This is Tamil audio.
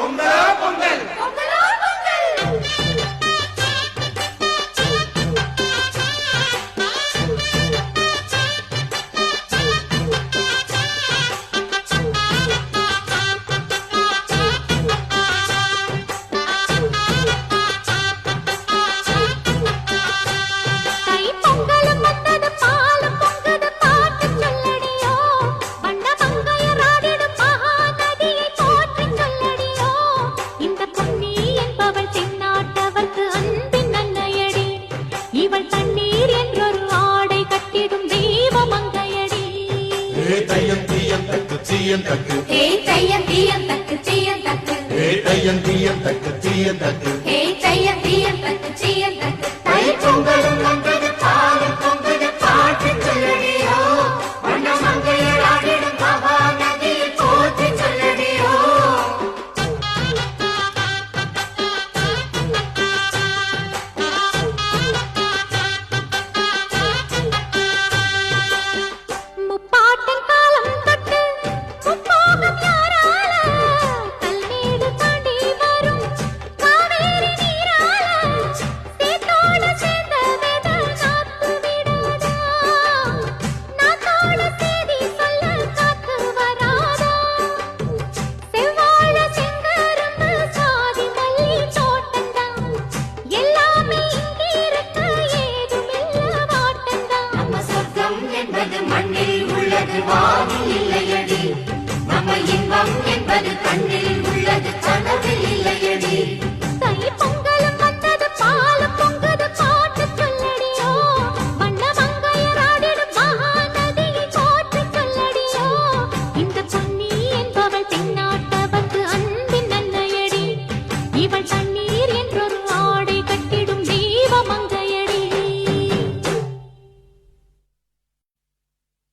பொங்கலா தயம் தீயம் தக்கு தீயம் தக்கு. தயம் தீயம் தக்கு தீயம் வாழ்வாதி இல்லையடி. நம்ம இன்பம் என்பது கண்ணில் உள்ளது கனவில் இல்லையடி. இவள் தண்ணி